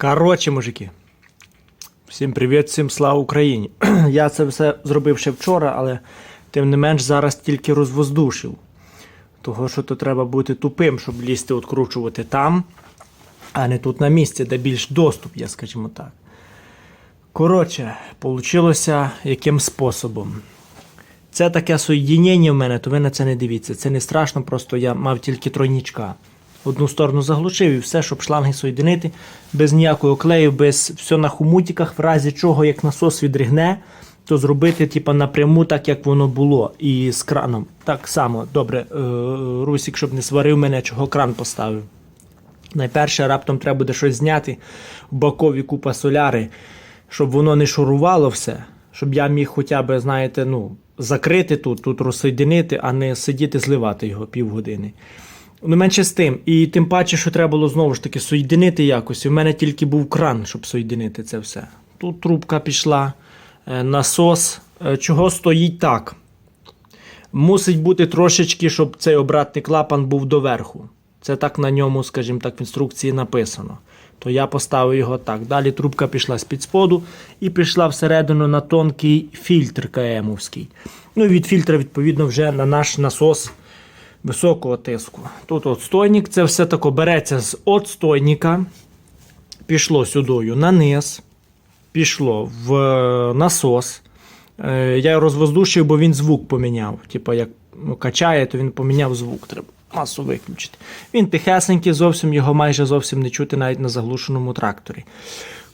Коротше, мужики. Всім привіт, всім слава Україні. Я це все зробив ще вчора, але тим не менш зараз тільки розвоздушив. Того, що то треба бути тупим, щоб лізти откручувати там, а не тут на місці, де більш доступ, я скажімо так. Коротше, получилося яким способом. Це таке соєдінення в мене, то ви на це не дивіться. Це не страшно, просто я мав тільки тройнічка. Одну сторону заглушив і все, щоб шланги соєдинити, без ніякого клею, без все на хумутиках, в разі чого, як насос відригне, то зробити типа, напряму, так як воно було. І з краном. Так само, добре, е, Русік, щоб не сварив мене, чого кран поставив. Найперше, раптом треба буде щось зняти, в бокові купа соляри, щоб воно не шурувало все, щоб я міг хоча б, знаєте, ну, закрити тут, тут розсоєдинити, а не сидіти зливати його півгодини. Ну, менше з тим. І тим паче, що треба було знову ж таки соєдинити якось. І в мене тільки був кран, щоб соєдинити це все. Тут трубка пішла, е, насос. Е, Чого стоїть так? Мусить бути трошечки, щоб цей обратний клапан був доверху. Це так на ньому, скажімо так, в інструкції написано. То я поставив його так. Далі трубка пішла з-під споду і пішла всередину на тонкий фільтр КМовський. Ну і від фільтра, відповідно, вже на наш насос високого тиску. Тут отстойник, це все тако береться з отстойника, пішло сюдою на низ, пішло в е, насос. Е, Я розвоздушив, бо він звук поміняв. Типа, як ну, качає, то він поміняв звук. Треба масу виключити. Він тихесенький, зовсім його майже зовсім не чути навіть на заглушеному тракторі.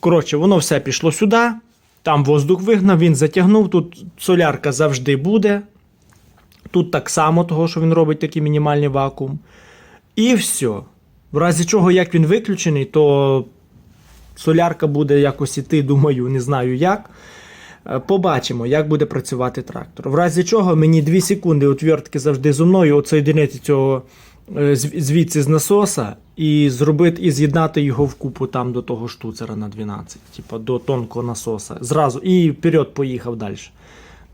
Коротше, воно все пішло сюди. Там воздух вигнав, він затягнув. Тут солярка завжди буде. Тут так само, того, що він робить такий мінімальний вакуум. І все. В разі чого, як він виключений, то солярка буде якось іти, думаю, не знаю як. Е, Побачимо, як буде працювати трактор. В разі чого мені 2 секунди отвертки завжди зо мною отсоєдинити цього е, звідси з насоса і зробити і з'єднати його в купу там до того штуцера на 12, типу до тонкого насоса. Зразу і вперед поїхав далі.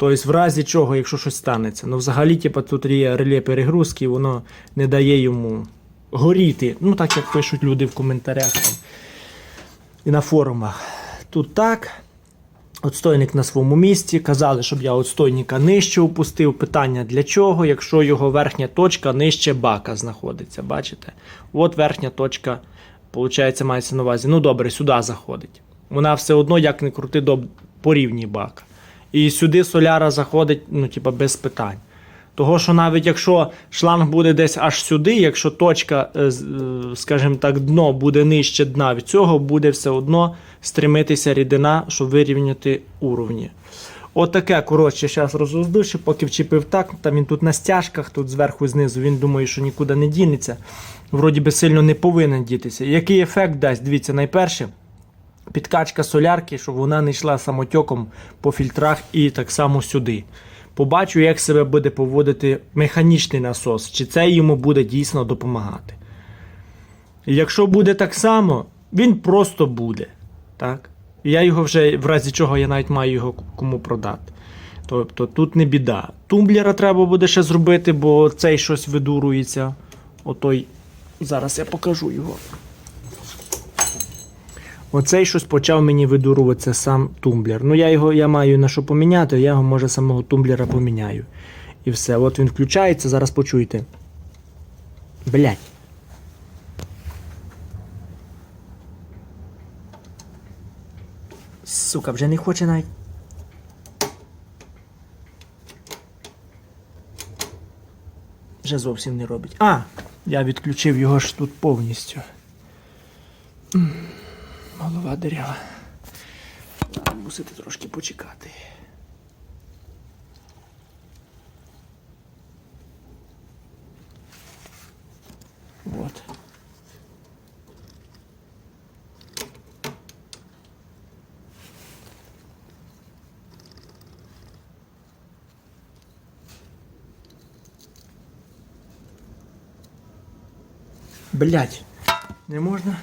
Тобто, в разі чого, якщо щось станеться. Ну, взагалі, типу, тут є реле перегрузки, воно не дає йому горіти. Ну, так як пишуть люди в коментарях там, і на форумах. Тут так. Отстойник на своєму місці. Казали, щоб я отстойника нижче опустив. Питання для чого, якщо його верхня точка нижче бака знаходиться. Бачите? От верхня точка, виходить, мається на увазі. Ну добре, сюди заходить. Вона все одно, як не крути, до по рівні бака. І сюди соляра заходить, ну, типа, без питань. Того, що навіть якщо шланг буде десь аж сюди, якщо точка, е, е, скажімо так, дно буде нижче дна від цього, буде все одно стремитися рідина, щоб вирівняти уровні. Отаке, коротше, зараз розвоздушу, поки вчепив так, там він тут на стяжках, тут зверху і знизу, він думає, що нікуди не дінеться. Вроді би сильно не повинен дітися. Який ефект дасть? Дивіться, найперше, підкачка солярки, щоб вона не йшла самотьоком по фільтрах і так само сюди. Побачу, як себе буде поводити механічний насос, чи це йому буде дійсно допомагати. І якщо буде так само, він просто буде. Так? Я його вже, в разі чого я навіть маю його кому продати. Тобто тут не біда. Тумблера треба буде ще зробити, бо цей щось видурується. Отой. Зараз я покажу його. Оцей щось почав мені видуруватися сам тумблер. Ну я його я маю на що поміняти, я його може самого тумблера поміняю. І все. От він включається, зараз почуєте. Блять. Сука, вже не хоче навіть. Вже зовсім не робить. А! Я відключив його ж тут повністю. Голова дерева. Мусити трошки почекати. Вот. Блять, не можна?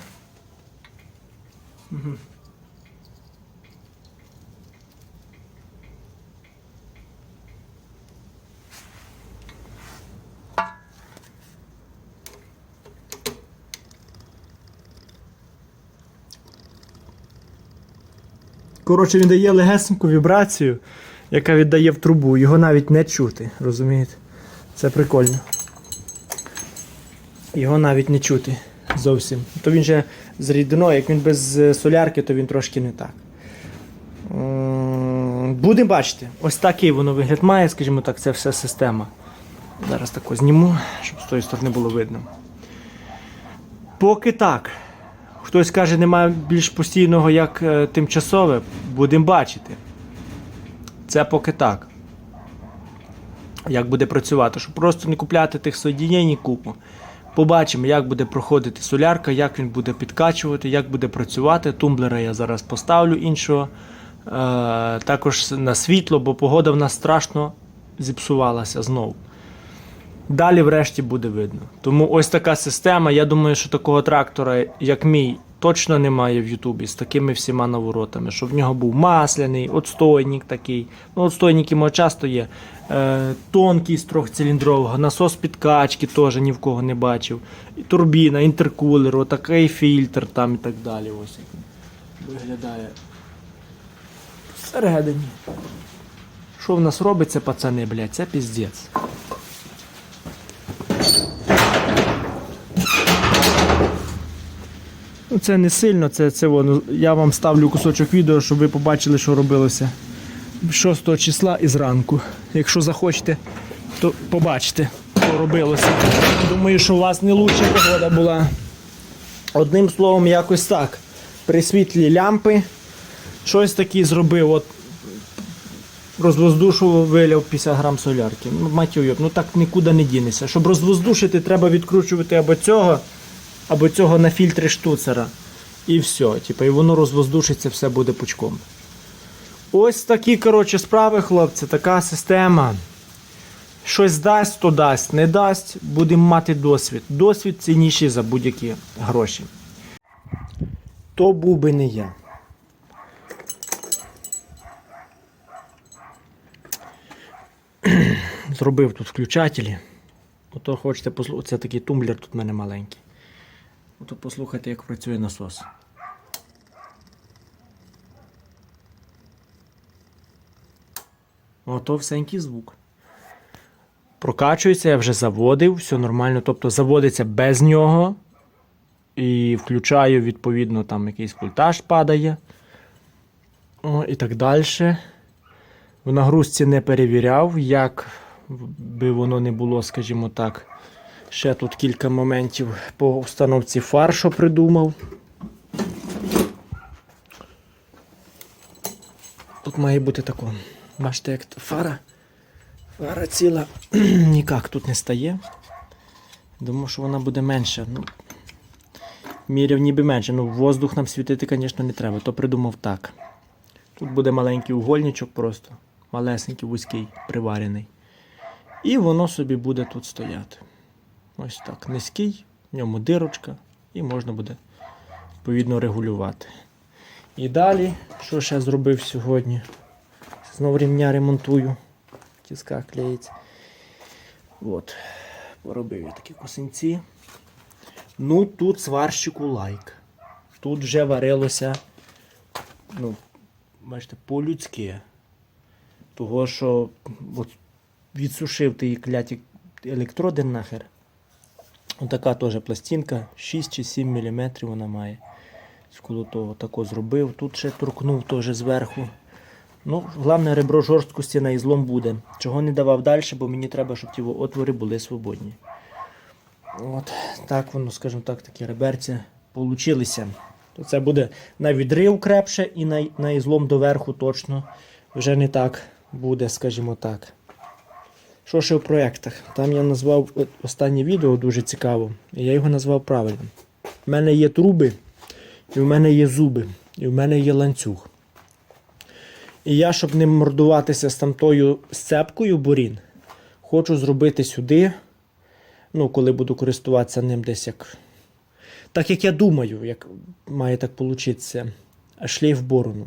Коротше, він дає легесеньку вібрацію, яка віддає в трубу. Його навіть не чути, розумієте? Це прикольно. Його навіть не чути зовсім. То він же з рідиною, як він без е, солярки, то він трошки не так. Будемо бачити. Ось такий воно вигляд має, скажімо так, це все система. Зараз тако зніму, щоб з тої сторони було видно. Поки так. Хтось каже, немає більш постійного, як е, тимчасове. Будемо бачити. Це поки так. Як буде працювати, щоб просто не купляти тих соєдінень купу. Побачимо, як буде проходити солярка, як він буде підкачувати, як буде працювати. Тумблера я зараз поставлю іншого. Е, також на світло, бо погода в нас страшно зіпсувалася знову. Далі, врешті, буде видно. Тому ось така система. Я думаю, що такого трактора, як мій, точно немає в Ютубі з такими всіма наворотами, щоб в нього був масляний, отстойник такий. Ну, отстойники мого часто є. Е, тонкий з трьохциліндрового, насос підкачки теж ні в кого не бачив. Турбіна, інтеркулер, отакий фільтр там і так далі. Ось виглядає. Всередині. Що в нас робиться, пацани, блядь, це піздець. Ну, це не сильно, це, це воно. Я вам ставлю кусочок відео, щоб ви побачили, що робилося 6 числа і зранку. Якщо захочете, то побачите, що робилося. Думаю, що у вас не лучша погода була. Одним словом, якось так. При світлі лямпи щось таке зробив. От розвоздушував, виляв 50 грам солярки. Ну, мать його, ну так нікуди не дінешся. Щоб розвоздушити, треба відкручувати або цього, або цього на фільтри штуцера. І все. Типу, і воно розвоздушиться, все буде пучком. Ось такі, коротше, справи, хлопці, така система. Щось дасть, то дасть, не дасть, будемо мати досвід. Досвід цінніший за будь-які гроші. То був би не я. Зробив тут включателі. Ото хочете послухати. Це такий тумблер тут в мене маленький. Ото послухайте, як працює насос. Ото всенький звук. Прокачується, я вже заводив, все нормально. Тобто заводиться без нього. І включаю, відповідно, там якийсь вольтаж падає. О, і так далі. В нагрузці не перевіряв, як би воно не було, скажімо так. Ще тут кілька моментів по установці фар, що придумав. Тут має бути тако. Бачите, як фара. Фара ціла ніяк тут не стає. Думаю, що вона буде менша. Ну, міряв ніби менше. Ну, воздух нам світити, звісно, не треба. То придумав так. Тут буде маленький угольничок просто. Малесенький, вузький, приварений. І воно собі буде тут стояти. Ось так. Низький, в ньому дирочка, і можна буде відповідно регулювати. І далі, що ще зробив сьогодні? Знову рівня ремонтую. Тіска клеїться. От. Поробив я такі косинці. Ну, тут сварщику лайк. Тут вже варилося, ну, бачите, по-людськи. Того, що от, відсушив ті кляті електроди нахер. Отака теж пластинка, 6 чи 7 мм вона має. Сколо того тако зробив. Тут ще торкнув теж зверху. Ну, головне ребро жорсткості на ізлом буде. Чого не давав далі, бо мені треба, щоб ті отвори були свободні. От так воно, скажімо так, такі реберці получилися. То це буде на відрив крепше і на, на ізлом доверху точно вже не так буде, скажімо так. Що ще в проєктах? Там я назвав останнє відео дуже цікаво. І я його назвав правильно. У мене є труби, і в мене є зуби, і в мене є ланцюг. І я, щоб не мордуватися з тамтою сцепкою бурін, хочу зробити сюди, ну, коли буду користуватися ним десь як. Так як я думаю, як має так получитися, шлейф борону.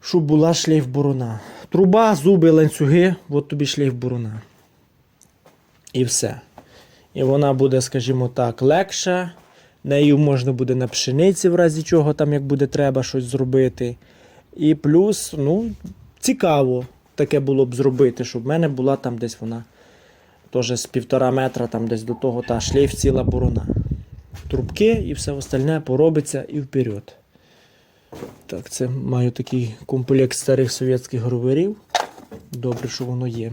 Щоб була шлейф борона. Труба, зуби, ланцюги, от тобі шлейф борона. І все. І вона буде, скажімо так, легша, Нею можна буде на пшениці, в разі чого там, як буде треба щось зробити. І плюс, ну, цікаво таке було б зробити, щоб в мене була там десь вона теж з півтора метра, там десь до того та шлейф ціла борона. Трубки і все остальне поробиться і вперед. Так, це маю такий комплект старих совєтських гроверів. Добре, що воно є.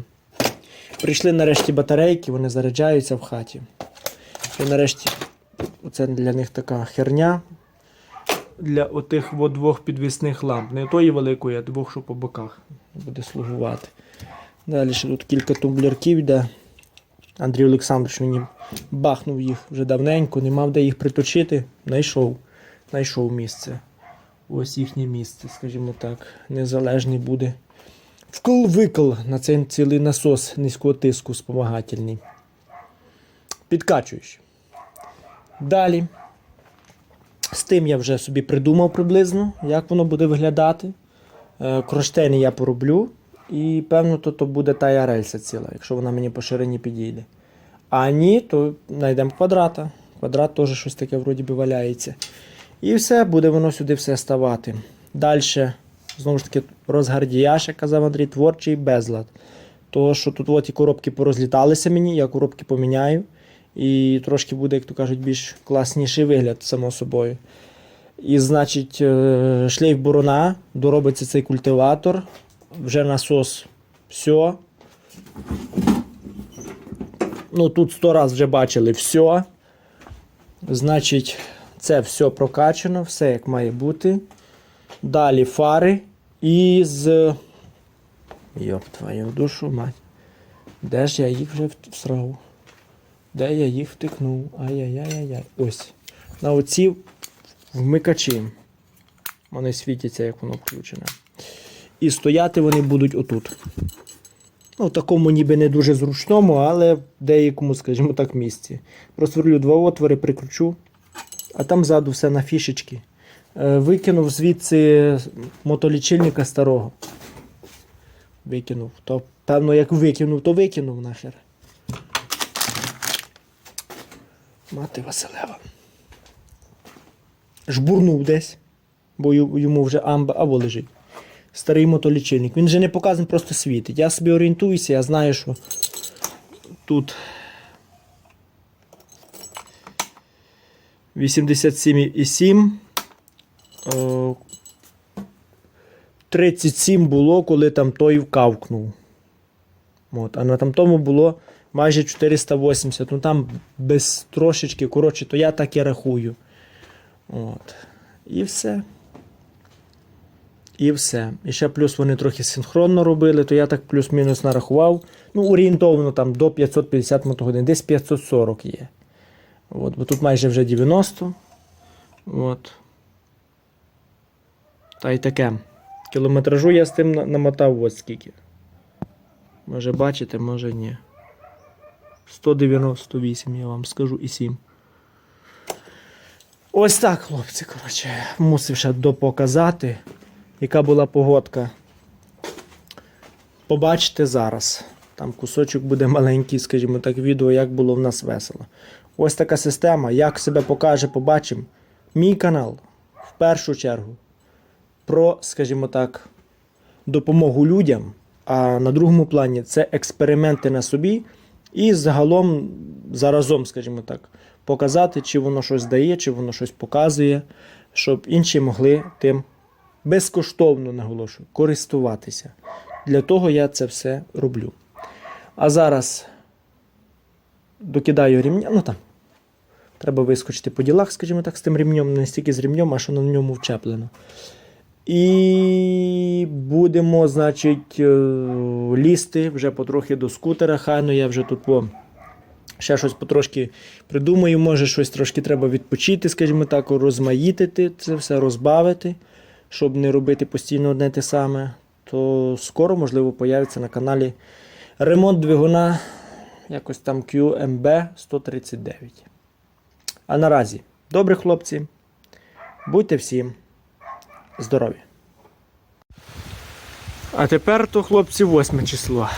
Прийшли нарешті батарейки, вони заряджаються в хаті. І нарешті це для них така херня. Для отих от двох підвісних ламп. Не тої великої, а двох, що по боках буде слугувати. Далі ще тут кілька тумблерків йде. Андрій Олександрович мені бахнув їх вже давненько, не мав де їх приточити. Найшов. Найшов місце. Ось їхнє місце, скажімо так, незалежний буде. Вкл-викл на цей цілий насос низького тиску спомагательний. Підкачуєш. Далі. З тим я вже собі придумав приблизно, як воно буде виглядати. Е, я пороблю. І певно, то, то буде та рельса ціла, якщо вона мені по ширині підійде. А ні, то знайдемо квадрата. Квадрат теж щось таке вроді би валяється. І все, буде воно сюди все ставати. Далі, знову ж таки, розгардіяш, як казав Андрій, творчий безлад. Того, що тут от і коробки порозліталися мені, я коробки поміняю. І трошки буде, як то кажуть, більш класніший вигляд, само собою. І, значить, е, шлейф борона, доробиться цей культиватор, вже насос все. Ну, тут сто раз вже бачили все. Значить, це все прокачано, все як має бути. Далі фари і з. Йоп, твою душу мать. Де ж я їх вже всрав? Де я їх втикнув? Ай-яй-яй-яй. Ось. На оці вмикачі. Вони світяться, як воно включене. І стояти вони будуть отут. Ну, такому ніби не дуже зручному, але в деякому, скажімо так, місці. Просверлю два отвори, прикручу, а там ззаду все на фішечки. Е, Викинув звідси мотолічильника старого. Викинув. То, певно, як викинув, то викинув нахер. Мати Василева. Жбурнув десь, бо йому вже амба або лежить. Старий мотолічильник. Він вже не показаний, просто світить. Я собі орієнтуюся, я знаю, що тут 87,7. Е, 37 було, коли там той вкавкнув. От, а на там тому було майже 480. Ну там без трошечки, коротше, то я так і рахую. От. І все. І все. І ще плюс вони трохи синхронно робили, то я так плюс-мінус нарахував. Ну, орієнтовно там до 550 мотогодин, десь 540 є. От, бо тут майже вже 90. От. Та й таке. Кілометражу я з тим намотав ось скільки. Може бачите, може ні. 198, я вам скажу, і 7. Ось так, хлопці, коротше, мусив ще допоказати, яка була погодка. Побачите зараз. Там кусочок буде маленький, скажімо так, відео, як було в нас весело. Ось така система. Як себе покаже, побачимо. Мій канал в першу чергу про, скажімо так, допомогу людям. А на другому плані це експерименти на собі і загалом заразом, скажімо так, показати, чи воно щось дає, чи воно щось показує, щоб інші могли тим безкоштовно наголошую, користуватися. Для того я це все роблю. А зараз докидаю рівня. Ну там. Треба вискочити по ділах, скажімо так, з тим рівнем, не стільки з рівнем, а що на ньому вчеплено. І будемо, значить, е, лізти вже потрохи до скутера. Хайно я вже тут по ще щось потрошки придумаю. Може, щось трошки треба відпочити, скажімо так, розмаїтити це все, розбавити, щоб не робити постійно одне те саме. То скоро, можливо, появиться на каналі ремонт двигуна якось там QMB 139. А наразі, добре, хлопці, будьте всім здорові. А тепер то, хлопці, 8 число.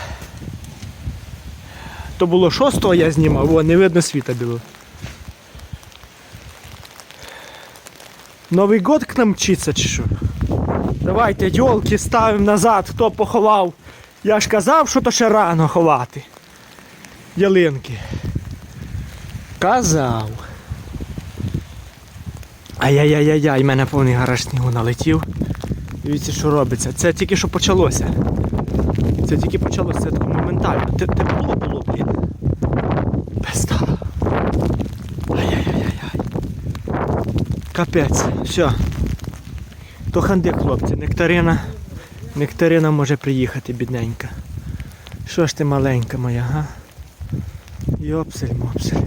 То було 6 я знімав, о, не видно світа було. Новий год к нам мчиться чи що? Давайте йолки ставимо назад, хто поховав. Я ж казав, що то ще рано ховати. Ялинки. Казав. Ай-яй-яй-яй, мене повний гараж снігу налетів. Дивіться, що робиться. Це тільки що почалося. Це тільки почалося, це таке моментально. Тепло було, блін. Пизда. Ай-яй-яй-яй. Капець. Все. То ханди, хлопці, нектарина. Нектарина може приїхати, бідненька. Що ж ти маленька моя, га? Йопсель, мопсель.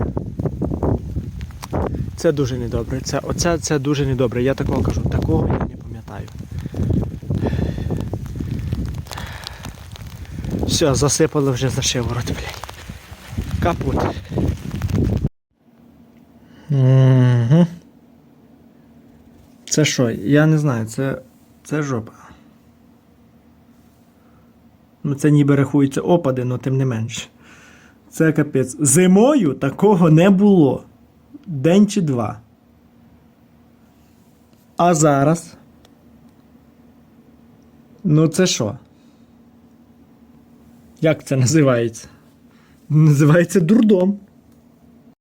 Це дуже недобре. Це, оце це дуже недобре. Я такого кажу, такого я не пам'ятаю. Все, засипало вже за шиворот, блядь. Капут. Угу. Це що? Я не знаю, це. Це жопа. Ну, це ніби рахується опади, але тим не менше. Це капець. Зимою такого не було. День чи два. А зараз. Ну, це що? Як це називається? Називається дурдом.